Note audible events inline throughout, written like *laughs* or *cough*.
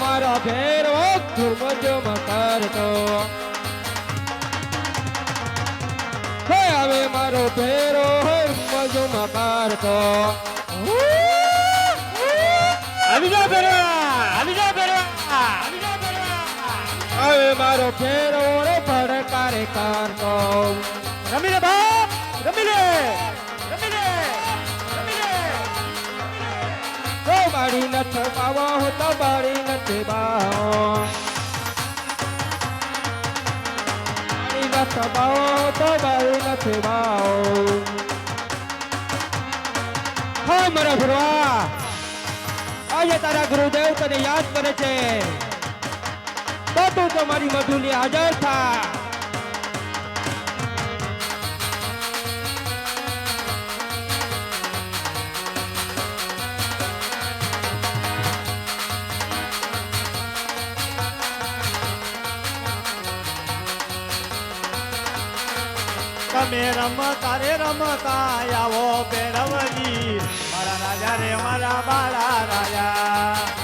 મારા ભેરો ધૂમ ધૂમ કરતો. હવે મારો ભેરો ધૂમ ધૂમ કરતો. મારો ભેરો રે ભડકારે કરતો રમી લે બાપ, રમી લે રમી લે રમી લે તો બાળી નથ પાવો તો બાળી નથ બાવો પાવો તો બાળી નથી બાઓ હો મારા ભરવા, આજે તારા ગુરુદેવ તને યાદ કરે છે. તો તું તો મારી મધુની હાજર થા તમે રમતા રે, રમતા આવો ભેરવજી મારા રાજા રે, મારા બાળા રાજા.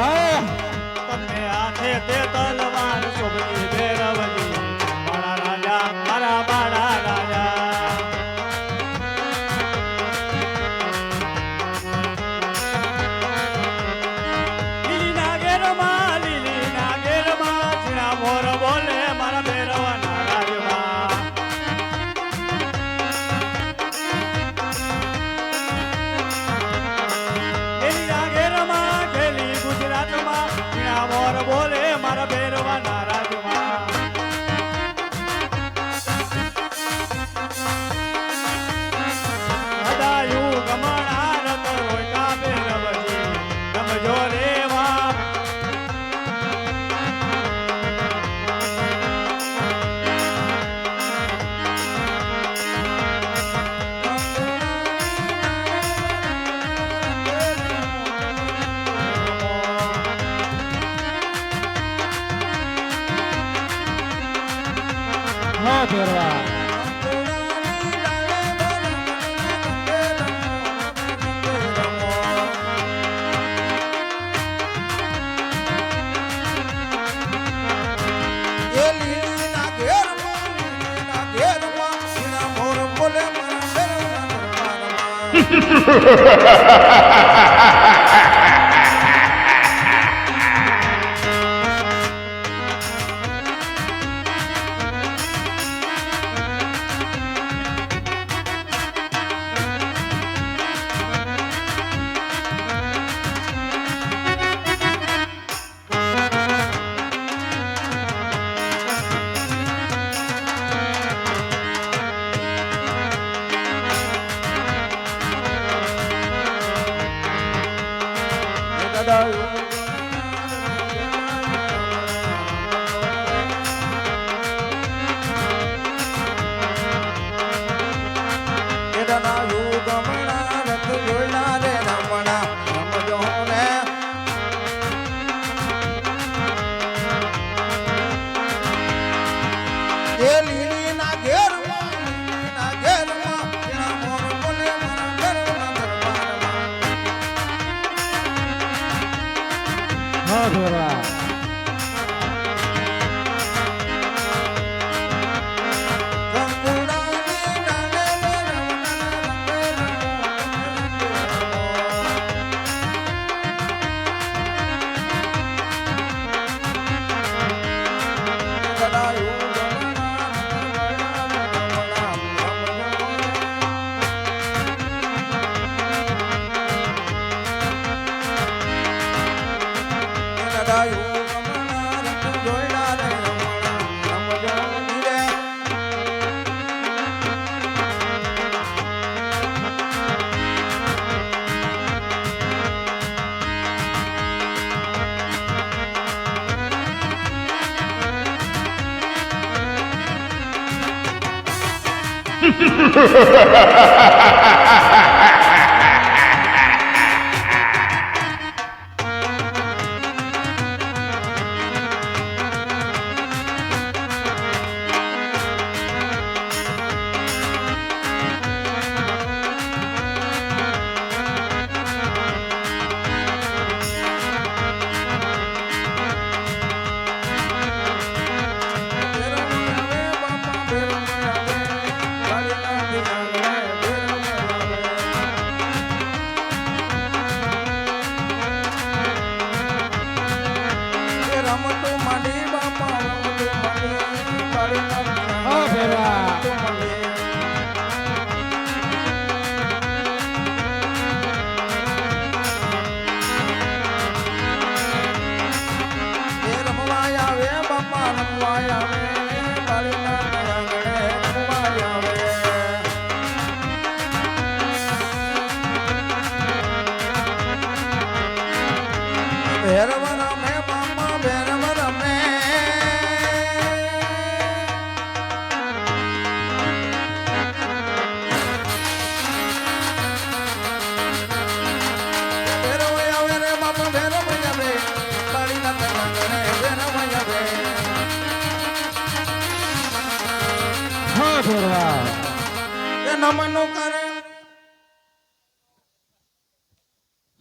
ભરવા હા ભરવા એ લીલીના ઘેરમાં, લીલીના ઘેરમાં, ઝીણા *laughs* મોર હા ભરવા જોડાયું Ha ha ha ha ha ha! Hare નમનો કરે.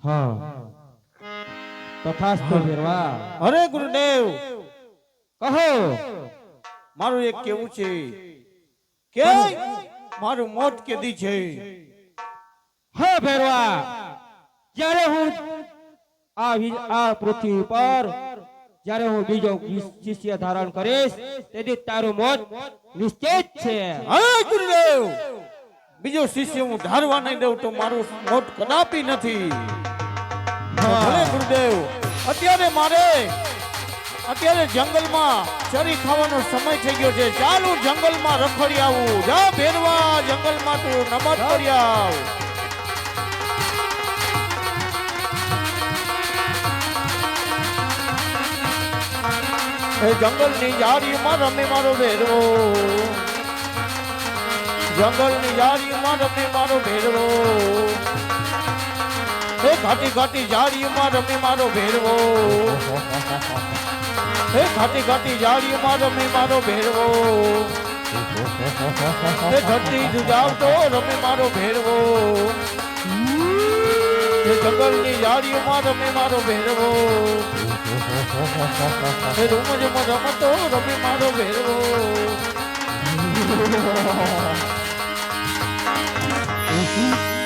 હા. તથાસ્તુ ભેરવા અરે ગુરુદેવ કહો. મારું એક કેવું છે કે મારું મોત કેદી છે? હા ભેરવા જ્યારે હું આ આ પૃથ્વી પર જ્યારે હું બીજો શિષ્ય ધારણ કરીશ તેથી તારું મોત નિશ્ચિત છે. હા ગુરુદેવ. બીજો શિષ્ય હું ધારવા નહીં દઉં તો મારું મોટ કદાપી નથી. ભલે ગુરુદેવ, અત્યારે મારે, અત્યારે જંગલમાં ચરી ખાવાનો સમય થઈ ગયો છે. ચાલુ જંગલમાં રખડી આવું. જા ભેરવા, જંગલમાં તું નમત કરી આવ. જંગલની યારીમાં રમે મારો ભેરવો. જંગલની યારીમાં રમે મારો ભેરવો એ ઘાટી ઘાટી જાળીમાં રમે મારો ભેરવો એ ઘાટી ઘાટી જાળીમાં રમે મારો ભેરવો એ ધરતી જુજાવતો રમે મારો ભેરવો એ જંગલની જાળીમાં રમે મારો ભેરવો એ રૂમજમાં રમતો રમે મારો ભેરવો Mm-hmm.